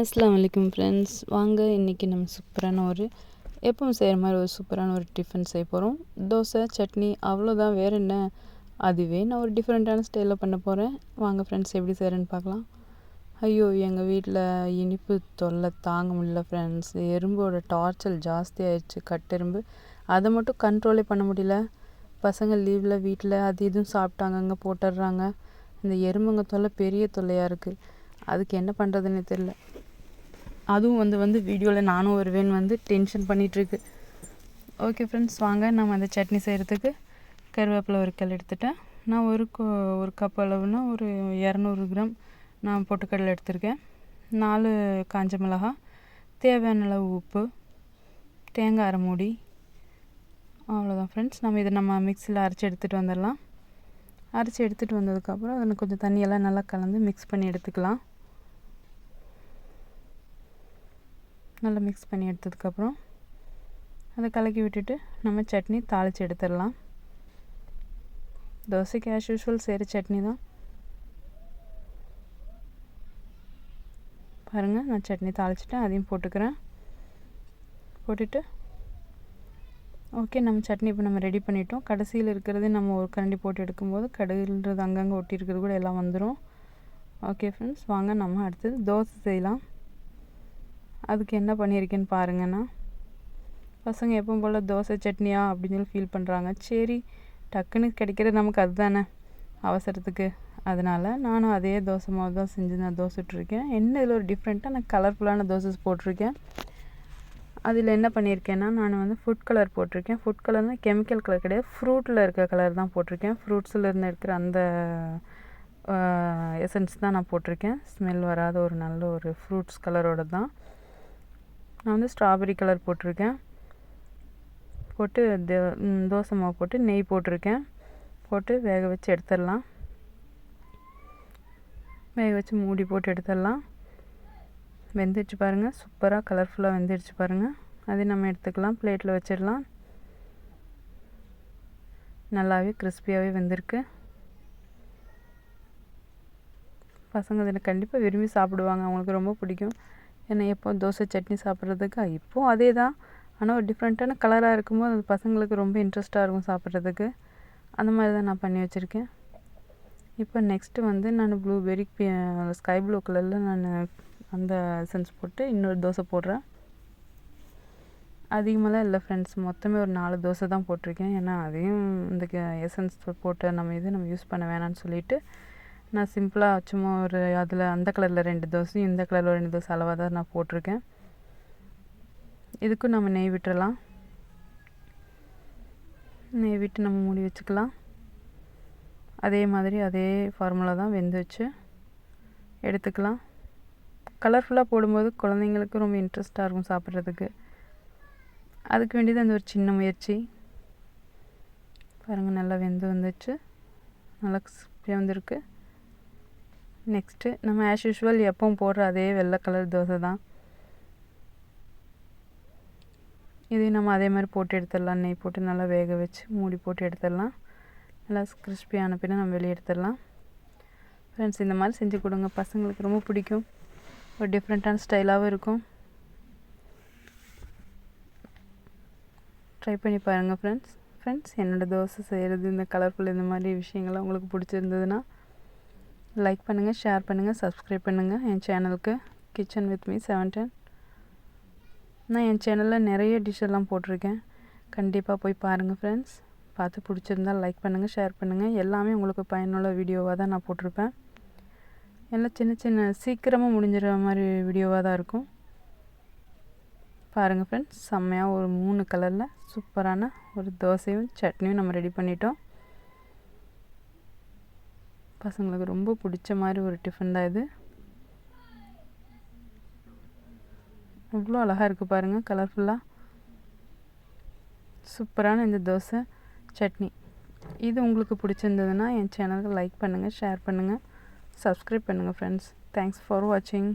அஸ்லாம் வலைக்கம் ஃப்ரெண்ட்ஸ். வாங்க இன்றைக்கி நம்ம சூப்பரான ஒரு எப்பவும் செய்கிற மாதிரி ஒரு சூப்பரான ஒரு டிஃபன் செய்ய போகிறோம் தோசை சட்னி அவ்வளோதான் வேறு என்ன? அதுவே நான் ஒரு டிஃப்ரெண்ட்டான ஸ்டைலில் பண்ண போகிறேன் வாங்க ஃப்ரெண்ட்ஸ் எப்படி செய்கிறேன்னு பார்க்கலாம். ஐயோ எங்கள் வீட்டில் இனிப்பு தொல்லை தாங்க முடியல ஃப்ரெண்ட்ஸ். எறும்போட டார்ச்சல் ஜாஸ்தி ஆயிடுச்சு கட்டெரும்பு அதை மட்டும் கண்ட்ரோலே பண்ண முடியல. பசங்க லீவில் வீட்டில் அது இதுவும் சாப்பிட்டாங்க அங்கே போட்டுடுறாங்க. இந்த எறும்புங்க தொல்லை பெரிய தொல்லையாக இருக்குது அதுக்கு என்ன பண்ணுறதுன்னே தெரில அதுவும் வந்து வந்து வீடியோவில் நானும் வருவேன் வந்து டென்ஷன் பண்ணிகிட்ருக்கு ஓகே ஃப்ரெண்ட்ஸ் வாங்க. நம்ம அந்த சட்னி செய்கிறதுக்கு கருவேப்பிலை ஒரு கல் எடுத்துட்டேன். நான் ஒரு ஒரு கப் அளவுனா ஒரு இரநூறு கிராம் நான் பொட்டுக்கடலை எடுத்திருக்கேன். நாலு காஞ்ச மிளகா தேவையான அளவு உப்பு தேங்காய் அரை மூடி. அவ்வளோதான் ஃப்ரெண்ட்ஸ் நம்ம இதை நம்ம மிக்சியில் அரைச்சி எடுத்துகிட்டு வந்துடலாம். அரைச்சி எடுத்துகிட்டு வந்ததுக்கப்புறம் அதில் கொஞ்சம் தண்ணியெல்லாம் நல்லா கலந்து மிக்ஸ் பண்ணி எடுத்துக்கலாம். நல்லா மிக்ஸ் பண்ணி எடுத்ததுக்கப்புறம் அதை கலக்கி விட்டுட்டு நம்ம சட்னி தாளித்து எடுத்துடலாம். தோசைக்கு ஆஸ் யூஷுவல் செய்கிற சட்னி தான். பாருங்கள் நான் சட்னி தாளிச்சிட்டேன் அதையும் போட்டுக்கிறேன். போட்டுட்டு ஓகே நம்ம சட்னி இப்போ நம்ம ரெடி பண்ணிட்டோம். கடைசியில் இருக்கிறதே நம்ம ஒரு கரண்டி போட்டு எடுக்கும்போது கடுகுன்றது அங்கங்கே ஒட்டி இருக்கிறது கூட எல்லாம் வந்துடும் ஓகே ஃப்ரெண்ட்ஸ் வாங்க நம்ம அடுத்தது தோசை செய்யலாம். அதுக்கு என்ன பண்ணியிருக்கேன்னு பாருங்கண்ணா. பசங்க எப்பவும் போல் தோசை சட்னியா அப்படின்னு சொல்லி ஃபீல் பண்ணுறாங்க சரி டக்குன்னு கிடைக்கிறது நமக்கு அதுதானே அவசரத்துக்கு. அதனால் நானும் அதே தோசை மாவு தான் செஞ்சு நான் தோசை விட்டுருக்கேன் என்ன இதில் ஒரு டிஃப்ரெண்ட்டாக நான் கலர்ஃபுல்லான தோசை போட்டிருக்கேன். அதில் என்ன பண்ணியிருக்கேன்னா நான் வந்து ஃபுட் கலர் போட்டிருக்கேன். ஃபுட் கலர்னால் கெமிக்கல் கலர் கிடையாது. ஃப்ரூட்டில் இருக்க கலர் தான் போட்டிருக்கேன். ஃப்ரூட்ஸில் இருந்து இருக்கிற அந்த எசன்ஸ் தான் நான் போட்டிருக்கேன். ஸ்மெல் வராத ஒரு நல்ல ஒரு ஃப்ரூட்ஸ் கலரோட தான் நான் வந்து ஸ்ட்ராபெரி கலர் போட்டிருக்கேன். போட்டு தோசை மாவு போட்டு நெய் போட்டிருக்கேன். போட்டு வேக வச்சு எடுத்துடலாம். வேக வச்சு மூடி போட்டு எடுத்துடலாம். வெந்துடுச்சு பாருங்கள் சூப்பராக கலர்ஃபுல்லாக வெந்துடுச்சு பாருங்கள் அதையும் நம்ம எடுத்துக்கலாம். பிளேட்டில் வச்சிடலாம். நல்லாவே கிறிஸ்பியாகவே வெந்திருக்கு. பசங்க இதில் கண்டிப்பாக விரும்பி சாப்பிடுவாங்க. அவங்களுக்கு ரொம்ப பிடிக்கும். ஏன்னா எப்போ தோசை சட்னி சாப்பிட்றதுக்கு? இப்போது அதே தான் ஆனால் ஒரு டிஃப்ரெண்ட்டான கலராக இருக்கும்போது அது பசங்களுக்கு ரொம்ப இன்ட்ரெஸ்ட்டாக இருக்கும் சாப்பிட்றதுக்கு. அந்த மாதிரி தான் நான் பண்ணி வச்சுருக்கேன். இப்போ நெக்ஸ்ட்டு வந்து நான் ப்ளூபெரி ஸ்கை ப்ளூ கலரில் நான் அந்த சென்ஸ் போட்டு இன்னொரு தோசை போடுறேன். அதிகமாகலாம் இல்லை ஃப்ரெண்ட்ஸ் மொத்தமே ஒரு நாலு தோசை தான் போட்டிருக்கேன். ஏன்னா அதையும் இந்த எசன்ஸ் போட்டு நம்ம இது நம்ம யூஸ் பண்ண வேணாம்னு சொல்லிவிட்டு நான் சிம்பிளாக சும்மா ஒரு அதில் அந்த கலரில் ரெண்டு தோசையும் இந்த கலரில் ரெண்டு தோசை அளவாக தான் நான் போட்டிருக்கேன். இதுக்கும் நம்ம நெய் விட்டுறலாம். நெய் விட்டு நம்ம மூடி வச்சுக்கலாம். அதே மாதிரி அதே ஃபார்முலா தான் வெந்து வச்சு எடுத்துக்கலாம். கலர்ஃபுல்லாக போடும்போது குழந்தைங்களுக்கு ரொம்ப இன்ட்ரெஸ்ட்டாக இருக்கும் சாப்பிட்றதுக்கு. அதுக்கு வேண்டியது அந்த ஒரு சின்ன முயற்சி. பாருங்கள் நல்லா வெந்து வந்துச்சு. நல்லா கிறிஸ்பியாக வந்திருக்கு. நெக்ஸ்ட்டு நம்ம ஆஸ் யூஷுவல் எப்பவும் போடுற அதே வெள்ளை கலர் தோசை தான். இதையும் நம்ம அதே மாதிரி போட்டு எடுத்துடலாம். நெய் போட்டு நல்லா வேக வச்சு மூடி போட்டு எடுத்துடலாம். நல்லா கிறிஸ்பியான பின்ன நம்ம வெளியே எடுத்துடலாம். ஃப்ரெண்ட்ஸ் இந்த மாதிரி செஞ்சு கொடுங்க. பசங்களுக்கு ரொம்ப பிடிக்கும். ஒரு டிஃப்ரெண்ட்டான ஸ்டைலாகவும் இருக்கும். ட்ரை பண்ணி பாருங்கள் ஃப்ரெண்ட்ஸ் ஃப்ரெண்ட்ஸ் என்னோடய தோசை செய்கிறது இந்த கலர்ஃபுல் இந்த மாதிரி விஷயங்கள்லாம் உங்களுக்கு பிடிச்சிருந்ததுன்னா லைக் பண்ணுங்கள் ஷேர் பண்ணுங்கள் சப்ஸ்கிரைப் பண்ணுங்கள் என் சேனலுக்கு kitchen with me seven ten நான் என் சேனலில் நிறைய டிஷ் எல்லாம் போட்டிருக்கேன். கண்டிப்பாக போய் பாருங்கள் ஃப்ரெண்ட்ஸ் பார்த்து பிடிச்சிருந்தால் லைக் பண்ணுங்கள் ஷேர் பண்ணுங்கள் எல்லாமே உங்களுக்கு பயனுள்ள வீடியோவாக தான் நான் போட்டிருப்பேன். எல்லாம் சின்ன சின்ன சீக்கிரமாக முடிஞ்சிற மாதிரி வீடியோவாக தான் இருக்கும். பாருங்கள் ஃப்ரெண்ட்ஸ் செம்மையாக ஒரு மூணு கலரில் சூப்பரான ஒரு தோசையும் சட்னியும் நம்ம ரெடி பண்ணிட்டோம். பசங்களுக்கு ரொம்ப பிடிச்ச மாதிரி ஒரு டிஃபன் தான் இது. அவ்வளோ அழகாக இருக்குது பாருங்கள் கலர்ஃபுல்லாக சூப்பரான இந்த தோசை சட்னி. இது உங்களுக்கு பிடிச்சிருந்ததுன்னா என் சேனலுக்கு லைக் பண்ணுங்கள் ஷேர் பண்ணுங்கள் சப்ஸ்கிரைப் பண்ணுங்கள் ஃப்ரெண்ட்ஸ் தேங்க்ஸ் ஃபார் வாட்சிங்